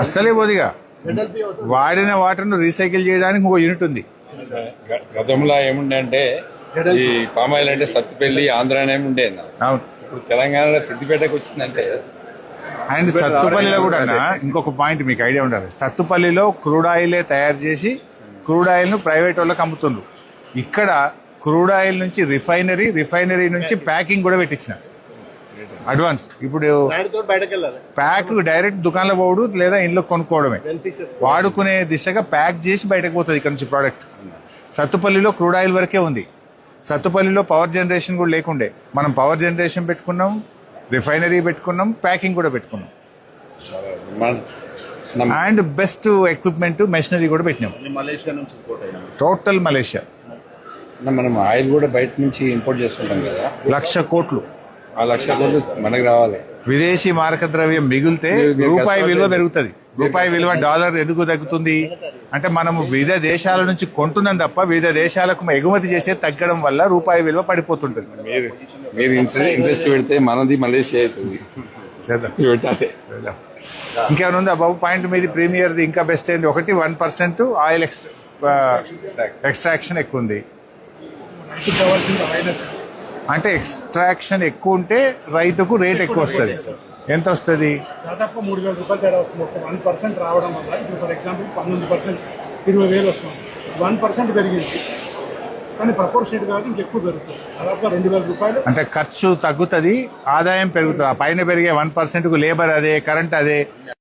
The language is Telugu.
అస్సలే పోదిగా. వాడిన వాటర్ను రీసైకిల్ చేయడానికి ఇంకో యూనిట్ ఉంది. గతంలో ఏముండే అంటే ఈ పామాయిల్ అంటే సత్తుపల్లి ఆంధ్రానే ఉండే అవును. ఇప్పుడు తెలంగాణలో సిద్దిపేటకు వచ్చిందంటే. అండ్ సత్తుపల్లిలో కూడా అన్న, ఇంకొక పాయింట్ మీకు ఐడియా ఉండాలి. సత్తుపల్లిలో క్రూడ్ ఆయిలే తయారు చేసి క్రూడ్ ఆయిల్ను ప్రైవేట్ వాళ్ళకి అమ్ముతుండ్రు. ఇక్కడ క్రూడ్ ఆయిల్ నుంచి రిఫైనరీ రిఫైనరీ నుంచి ప్యాకింగ్ కూడా పెట్టించిన. అడ్వాన్స్ ఇప్పుడు ప్యాక్ డైరెక్ట్ దుకాణంలో పోవడు లేదా ఇంట్లో కొనుక్కోవడమే. వాడుకునే దిశగా ప్యాక్ చేసి బయటకు పోతుంది ఇక్కడ నుంచి ప్రోడక్ట్ సత్తుపల్లిలో క్రూడ్ ఆయిల్ వరకే ఉంది. సత్తుపల్లిలో పవర్ జనరేషన్ కూడా లేకుండే. మనం పవర్ జనరేషన్ పెట్టుకున్నాం రిఫైనరీ పెట్టుకున్నాం ప్యాకింగ్ కూడా పెట్టుకున్నాం. అండ్ బెస్ట్ ఎక్విప్మెంట్ మెషినరీ కూడా పెట్టినాం. మలేషియా నుంచి ఇంపోర్ట్ అయినా టోటల్ మలేషియా. మనం ఆయిల్ కూడా బయట నుంచి ఇంపోర్ట్ చేసుకుంటాం కదా. లక్ష కోట్లు. ఆ లక్ష కోట్లు మనకు రావాలి. విదేశీ మారక ద్రవ్యం మిగిలితే రూపాయి విలువ పెరుగుతుంది. రూపాయి విలువ డాలర్ ఎందుకు తగ్గుతుంది? అంటే మనము వివిధ దేశాల నుంచి కొంటున్నాం తప్ప వివిధ దేశాలకు ఎగుమతి చేసే తగ్గడం వల్ల రూపాయి విలువ పడిపోతుంటుంది. మీరు మీరు ఇంట్రెస్ట్ పెడితే మనది మలేషియా అవుతుంది. ఇంకేమైనా ఉందా బాబు? పాయింట్ మీది ప్రీమియర్ ఇంకా బెస్ట్ అయింది ఒకటి వన్ పర్సెంట్ ఆయిల్ ఎక్స్ట్రాక్షన్ ఎక్కువ ఉంది. కావాల్సింది అంటే ఎక్స్ట్రాక్షన్ ఎక్కువ ఉంటే రైతుకు రేట్ ఎక్కువ వస్తుంది. ఎంత వస్తుంది? దాదాపు మూడు వేల రూపాయలు తేడా వస్తుంది. ఒక వన్ పర్సెంట్ రావడం వల్ల ఇప్పుడు ఫర్ ఎగ్జాంపుల్ పంతొమ్మిది పర్సెంట్ ఇరవై వేలు వస్తుంది. వన్ పర్సెంట్ పెరిగింది. కానీ ప్రపోర్షనేట్ కాదు ఇంకెక్కువ పెరుగుతుంది. సార్ దాదాపుగా రెండు వేల రూపాయలు. అంటే ఖర్చు తగ్గుతుంది ఆదాయం పెరుగుతుంది. పైన పెరిగే వన్ పర్సెంట్కు లేబర్ అదే కరెంట్ అదే.